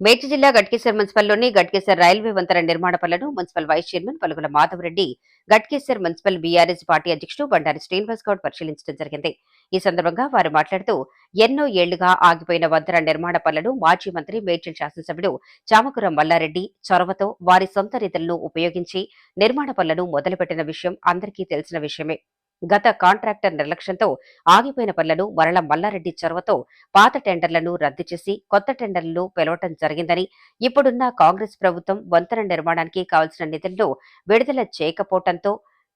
మేడ్చి జిల్లా గట్కేశ్వర్ మున్సిపల్లోని గట్కేశ్వర్ రైల్వే వంతెన నిర్మాణ పనులను municipal vice chairman Palugula Madhavareddy Ghatkesar municipal BRS party అధ్యక్షుడు బండారి శ్రీనివాస్ గౌడ్ పరిశీలించడం జరిగింది. ఈ సందర్భంగా వారు మాట్లాడుతూ ఎన్నో ఏళ్ళుగా ఆగిపోయిన వంతెన నిర్మాణ పనులను మాజీ మంత్రి మేడ్చల్ శాసనసభ్యుడు చామకురం మల్లారెడ్డి చొరవతో వారి సొంత నిధులను ఉపయోగించి నిర్మాణ పనులను మొదలుపెట్టిన విషయం అందరికీ తెలిసిన విషయమే. గత కాంట్రాక్టర్ నిర్లక్ష్యంతో ఆగిపోయిన పనులను మరల మల్లారెడ్డి చొరవతో పాత టెండర్లను రద్దు చేసి కొత్త టెండర్లను పిలవటం జరిగిందని ఇప్పుడున్న కాంగ్రెస్ ప్రభుత్వం వంతెన నిర్మాణానికి కావలసిన నిధులను విడుదల చేయకపోవటంతో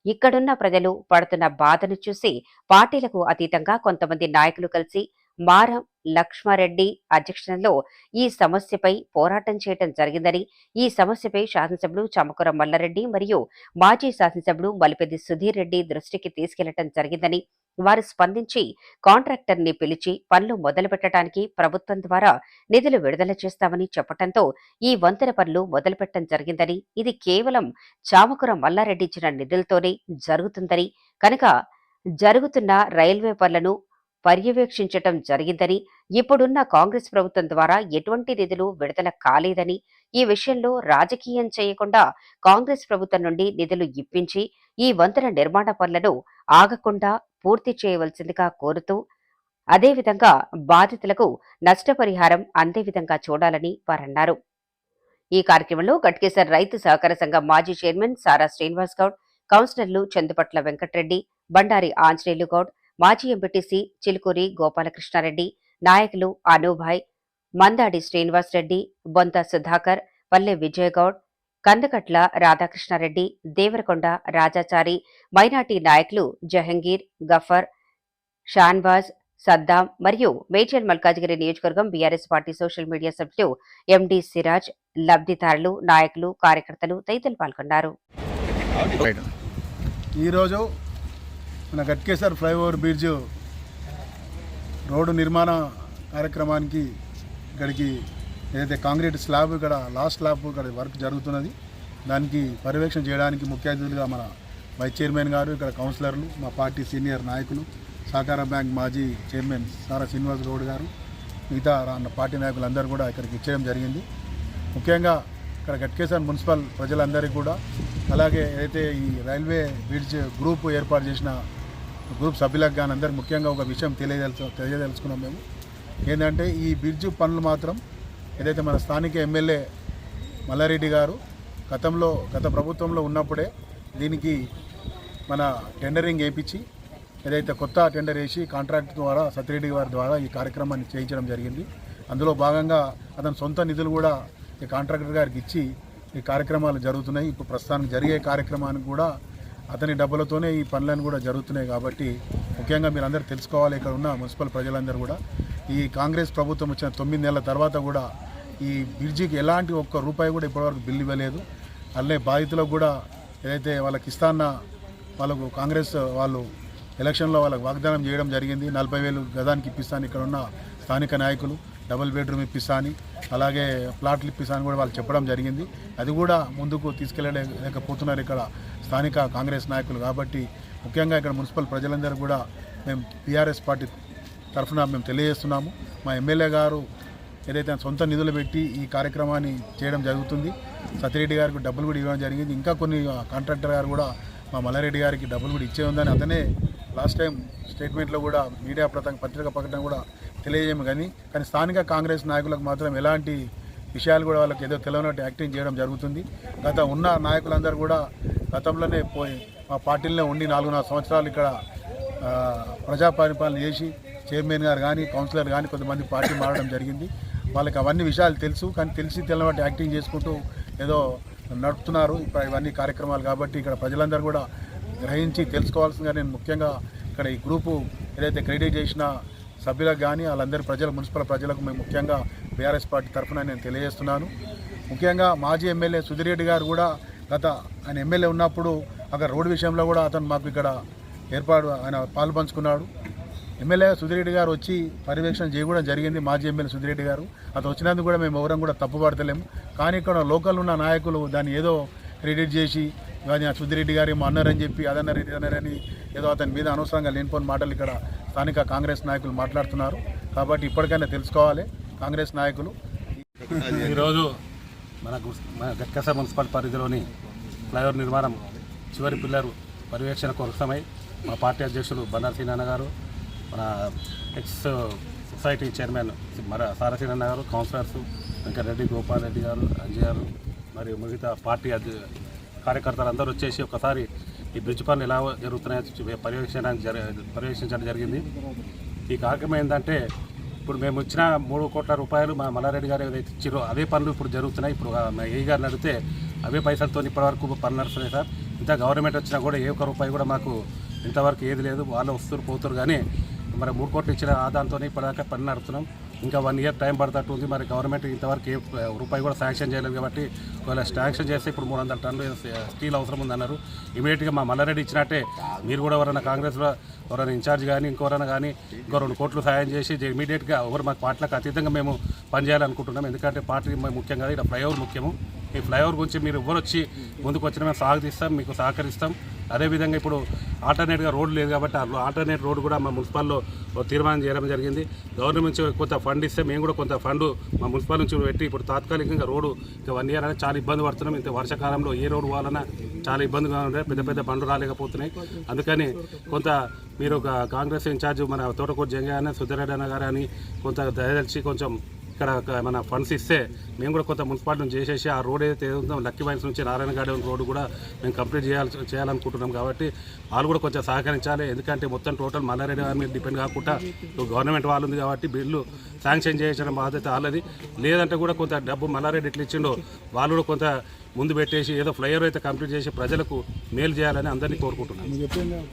ఇక్కడున్న ప్రజలు పడుతున్న బాధను చూసి పార్టీలకు అతీతంగా కొంతమంది నాయకులు కలిసి మారం లక్ష్మారెడ్డి అధ్యక్షతలో ఈ సమస్యపై పోరాటం చేయటం జరిగిందని ఈ సమస్యపై శాసనసభ్యులు చమకురం మల్లారెడ్డి మరియు మాజీ శాసనసభ్యులు మలిపెద్ది సుధీర్ రెడ్డి దృష్టికి తీసుకెళ్ళటం జరిగిందని వారు స్పందించి కాంట్రాక్టర్ని పిలిచి పనులు మొదలుపెట్టడానికి ప్రభుత్వం ద్వారా నిధులు విడుదల చేస్తామని చెప్పటంతో ఈ వంతెన పనులు మొదలుపెట్టడం జరిగిందని ఇది కేవలం చామకురం మల్లారెడ్డి ఇచ్చిన నిధులతోనే జరుగుతుందని కనుక జరుగుతున్న రైల్వే పనులను పర్యవేక్షించటం జరిగిందని ఇప్పుడున్న కాంగ్రెస్ ప్రభుత్వం ద్వారా ఎటువంటి నిధులు విడుదల కాలేదని ఈ విషయంలో రాజకీయం చేయకుండా కాంగ్రెస్ ప్రభుత్వం నుండి నిధులు ఇప్పించి ఈ వంతెన నిర్మాణ పనులను ఆగకుండా పూర్తి చేయవలసిందిగా కోరుతూ అదేవిధంగా బాధితులకు నష్టపరిహారం అందే విధంగా చూడాలని వారన్నారు. ఈ కార్యక్రమంలో గట్కేసర్ రైతు సహకార సంఘం మాజీ చైర్మన్ సారా శ్రీనివాస్ గౌడ్ కౌన్సిలర్లు చందుపట్ల వెంకట్రెడ్డి బండారి ఆంజనేయులు గౌడ్ మాజీ ఎంపీటీసీ చిలుకూరి గోపాలకృష్ణారెడ్డి నాయకులు అనూభాయ్ మందాడి శ్రీనివాస్ రెడ్డి బొంత సుధాకర్ పల్లె విజయగౌడ్ కందకట్ల రాధాకృష్ణారెడ్డి దేవరకొండ రాజాచారి మైనార్టీ నాయకులు జహంగీర్ గఫర్ షాన్వాజ్ సద్దాం మరియు మేడ్చల్ మల్కాజ్గిరి నియోజకవర్గం బీఆర్ఎస్ పార్టీ సోషల్ మీడియా సభ్యులు ఎండి సిరాజ్ లబ్ధిదారులు నాయకులు కార్యకర్తలు తదితరులు పాల్గొన్నారు. ఈరోజు మన గట్కేశ్వర్ ఫ్లైఓవర్ బ్రిడ్జ్ రోడ్డు నిర్మాణ కార్యక్రమానికి ఇక్కడికి ఏదైతే కాంక్రీట్ స్లాబ్ ఇక్కడ లాస్ట్ స్లాబ్ ఇక్కడ వర్క్ జరుగుతున్నది. దానికి పర్యవేక్షణ చేయడానికి ముఖ్య అతిథులుగా మన వైస్ చైర్మన్ గారు ఇక్కడ కౌన్సిలర్లు మా పార్టీ సీనియర్ నాయకులు సహకార బ్యాంక్ మాజీ చైర్మన్ సారా శ్రీనివాస్ గౌడ్ గారు మిగతా రా- పార్టీ నాయకులందరూ కూడా ఇక్కడికి ఇచ్చేయడం జరిగింది. ముఖ్యంగా ఇక్కడ గట్కేశ్వర్ మున్సిపల్ ప్రజలందరికీ కూడా అలాగే అయితే ఈ రైల్వే బ్రిడ్జ్ గ్రూప్ ఏర్పాటు చేసిన గ్రూప్ సభ్యులకు కానీ అందరూ ముఖ్యంగా ఒక విషయం తెలియదలుచు తెలియదలుచుకున్నాం మేము. ఏంటంటే ఈ బ్రిడ్జ్ పనులు మాత్రం ఏదైతే మన స్థానిక ఎమ్మెల్యే మల్లారెడ్డి గారు గతంలో గత ప్రభుత్వంలో ఉన్నప్పుడే దీనికి మన టెండరింగ్ వేయించి ఏదైతే కొత్త టెండర్ వేసి కాంట్రాక్ట్ ద్వారా సత్యరెడ్డి గారి ద్వారా ఈ కార్యక్రమాన్ని చేయించడం జరిగింది. అందులో భాగంగా అతని సొంత నిధులు కూడా ఈ కాంట్రాక్టర్ గారికి ఇచ్చి ఈ కార్యక్రమాలు జరుగుతున్నాయి. ఇప్పుడు ప్రస్తుతానికి జరిగే కార్యక్రమానికి కూడా అతని డబ్బులతోనే ఈ పనులను కూడా జరుగుతున్నాయి కాబట్టి ముఖ్యంగా మీరు అందరూ తెలుసుకోవాలి ఇక్కడ ఉన్న మున్సిపల్ ప్రజలందరూ కూడా. ఈ కాంగ్రెస్ ప్రభుత్వం వచ్చిన తొమ్మిది నెలల తర్వాత కూడా ఈ బ్రిడ్జికి ఎలాంటి ఒక్క రూపాయి కూడా ఇప్పటివరకు బిల్లు ఇవ్వలేదు. అల్లే బాధితులకు కూడా ఏదైతే వాళ్ళకి ఇస్తాన్న వాళ్ళకు కాంగ్రెస్ వాళ్ళు ఎలక్షన్లో వాళ్ళకి వాగ్దానం చేయడం జరిగింది. నలభై వేలు గదానికి ఇప్పిస్తాను ఇక్కడ ఉన్న స్థానిక నాయకులు. డబుల్ బెడ్రూమ్ ఇప్పిస్తా అని అలాగే ప్లాట్లు ఇప్పిస్తా అని కూడా వాళ్ళు చెప్పడం జరిగింది. అది కూడా ముందుకు తీసుకెళ్ళలేకపోతున్నారు ఇక్కడ స్థానిక కాంగ్రెస్ నాయకులు. కాబట్టి ముఖ్యంగా ఇక్కడ మున్సిపల్ ప్రజలందరూ కూడా మేము టీఆర్ఎస్ పార్టీ తరఫున మేము తెలియజేస్తున్నాము. మా ఎమ్మెల్యే గారు ఏదైతే సొంత నిధులు పెట్టి ఈ కార్యక్రమాన్ని చేయడం జరుగుతుంది సత్యరెడ్డి గారికి డబ్బులు కూడా ఇవ్వడం జరిగింది. ఇంకా కొన్ని కాంట్రాక్టర్ గారు కూడా మా మల్లారెడ్డి గారికి డబ్బులు కూడా ఇచ్చే ఉందని అతనే లాస్ట్ టైం స్టేట్మెంట్లో కూడా మీడియా ప్రత పత్రిక ప్రకటన కూడా తెలియజేయము కానీ కానీ స్థానిక కాంగ్రెస్ నాయకులకు మాత్రం ఎలాంటి విషయాలు కూడా వాళ్ళకి ఏదో తెలియనట్టు యాక్టింగ్ చేయడం జరుగుతుంది. గత ఉన్న నాయకులందరూ కూడా గతంలోనే పోయి మా పార్టీలోనే ఉండి నాలుగున్నర సంవత్సరాలు ఇక్కడ ఆ, ప్రజా పరిపాలన చేసి చైర్మన్ గారు కానీ కౌన్సిలర్ కానీ కొంతమంది పార్టీ మారడం జరిగింది. వాళ్ళకి అవన్నీ విషయాలు తెలుసు కానీ తెలిసి తెలియనట్టు యాక్టింగ్ చేసుకుంటూ ఏదో నడుపుతున్నారు. ఇప్పుడు ఇవన్నీ కార్యక్రమాలు కాబట్టి ఇక్కడ ప్రజలందరూ కూడా గ్రహించి తెలుసుకోవాల్సిందిగా నేను ముఖ్యంగా ఇక్కడ ఈ గ్రూపు ఏదైతే క్రెడిట్ చేసిన సభ్యులకు కానీ వాళ్ళందరి ప్రజల మున్సిపల్ ప్రజలకు మేము ముఖ్యంగా బీఆర్ఎస్ పార్టీ తరఫున నేను తెలియజేస్తున్నాను. ముఖ్యంగా మాజీ ఎమ్మెల్యే సుధిరెడ్డి గారు కూడా గత ఆయన ఎమ్మెల్యే ఉన్నప్పుడు అక్కడ రోడ్డు విషయంలో కూడా అతను మాకు ఇక్కడ ఏర్పాటు ఆయన పాలు పంచుకున్నాడు ఎమ్మెల్యే సుధిరెడ్డి గారు వచ్చి పర్యవేక్షణ చేయడం జరిగింది మాజీ ఎమ్మెల్యే సుధిరెడ్డి గారు. అతను వచ్చినందుకు కూడా మేము ఎవరం కూడా తప్పుపడతలేము. కానీ ఇక్కడ లోకల్ ఉన్న నాయకులు దాన్ని ఏదో క్రెడిట్ చేసి కానీ ఆ సుధిరెడ్డి గారు ఏమో అన్నారని చెప్పి అదన్నారు ఇది అన్నారని ఏదో అతని మీద అనవసరంగా లేనిపోని మాటలు ఇక్కడ స్థానిక కాంగ్రెస్ నాయకులు మాట్లాడుతున్నారు. కాబట్టి ఇప్పటికైనా తెలుసుకోవాలి కాంగ్రెస్ నాయకులు. ఈరోజు మన గుస్- మన గట్కస మున్సిపల్ పరిధిలోని ఫ్లైఓవర్ నిర్మాణం చివరి పిల్లలు పర్యవేక్షణ కోసమై మా పార్టీ అధ్యక్షులు బండారు నాన్న గారు మన ఎక్స్ సొసైటీ చైర్మన్ మన సారసీనన్న గారు కౌన్సిలర్స్ వెంకటరెడ్డి గోపాల్ రెడ్డి గారు అంజయ్ గారు మరియు మిగతా పార్టీ కార్యకర్తలు అందరూ వచ్చేసి ఒకసారి ఈ బ్రిడ్జ్ పనులు ఎలా జరుగుతున్నాయో పర్యవేక్షించడానికి జరి పర్యవేక్షించడం జరిగింది. ఈ కార్యక్రమం ఏంటంటే ఇప్పుడు మేము ఇచ్చిన మూడు కోట్ల రూపాయలు మా మల్లారెడ్డి గారు ఏదైతే ఇచ్చారో అదే పనులు ఇప్పుడు జరుగుతున్నాయి. ఇప్పుడు మా ఏ గారిని అడిగితే అవే పైసలతో ఇప్పటివరకు పనులు నడుస్తున్నాయి సార్. ఇంత గవర్నమెంట్ వచ్చినా కూడా ఏ ఒక్క రూపాయి కూడా మాకు ఇంతవరకు ఏది లేదు. వాళ్ళు వస్తారు పోతారు కానీ మరి మూడు కోట్లు ఇచ్చిన ఆదాయంతో ఇప్పటిదాకా పని నడుస్తున్నాం. ఇంకా వన్ ఇయర్ టైం పడుతట్టు ఉంది మరి గవర్నమెంట్ ఇంతవరకు ఏ రూపాయి కూడా శాంక్షన్ చేయలేదు కాబట్టి ఒకవేళ శాంక్షన్ చేస్తే ఇప్పుడు మూడు వందల టన్నులు స్టీల్ అవసరం ఉందన్నారు. ఇమీడియట్గా మా మల్లారెడ్డి ఇచ్చినట్టే మీరు కూడా ఎవరైనా కాంగ్రెస్లో ఎవరైనా ఇన్ఛార్జ్ కానీ ఇంకోరైనా కానీ ఇంకో రెండు కోట్లు సాయం చేసి ఇమీడియట్గా ఎవరు మా పార్టీలకు అతీతంగా మేము పనిచేయాలనుకుంటున్నాం. ఎందుకంటే పార్టీ ముఖ్యంగా ఇక్కడ ఫ్లైఓవర్ ముఖ్యము. ఈ ఫ్లైఓవర్ గురించి మీరు ఎవరు వచ్చి ముందుకు వచ్చినా మేము సాగదీస్తాం మీకు సహకరిస్తాం. అదేవిధంగా ఇప్పుడు ఆల్టర్నేట్గా రోడ్డు లేదు కాబట్టి ఆల్టర్నేట్ రోడ్డు కూడా మా మున్సిపాల్లో తీర్మానం చేయడం జరిగింది. గవర్నమెంట్ నుంచి కొంత ఫండ్ ఇస్తే మేము కూడా కొంత ఫండ్ మా మున్సిపల్ నుంచి పెట్టి ఇప్పుడు తాత్కాలికంగా రోడ్డు ఇంకా వన్ ఇయర్ అనేది చాలా ఇబ్బంది పడుతున్నాం. ఇంత వర్షాకాలంలో ఏ రోడ్డు పోవాలన్నా చాలా ఇబ్బందిగా ఉండే పెద్ద పెద్ద బండ్లు రాలేకపోతున్నాయి. అందుకని కొంత మీరు ఒక కాంగ్రెస్ ఇన్ఛార్జ్ మన తోటకూరు జంగయ్య సుధరెడ్డి అన్న గారు అని కొంత దయదలిచి కొంచెం ఇక్కడ ఒక మన ఫండ్స్ ఇస్తే మేము కూడా కొంత మున్సిపాలిటీ చేసేసి ఆ రోడ్ ఏదైతే ఉందో లక్కీ వైన్స్ నుంచి నారాయణ గార్డెన్ రోడ్డు కూడా మేము కంప్లీట్ చేయాలి చేయాలనుకుంటున్నాం కాబట్టి వాళ్ళు కూడా కొంచెం సహకరించాలి. ఎందుకంటే మొత్తం టోటల్ మల్లారెడ్డి గారి మీద డిపెండ్ కాకుండా గవర్నమెంట్ వాళ్ళు ఉంది కాబట్టి బిల్లు శాంక్షన్ చేయించడం బాధ్యత వాళ్ళది. లేదంటే కూడా కొంత డబ్బు మల్లారెడ్డి ఇట్లా ఇచ్చిండో వాళ్ళు కూడా కొంత ముందు పెట్టేసి ఏదో ఫ్లైఓవర్ అయితే కంప్లీట్ చేసి ప్రజలకు మేలు చేయాలని అందరినీ కోరుకుంటున్నాను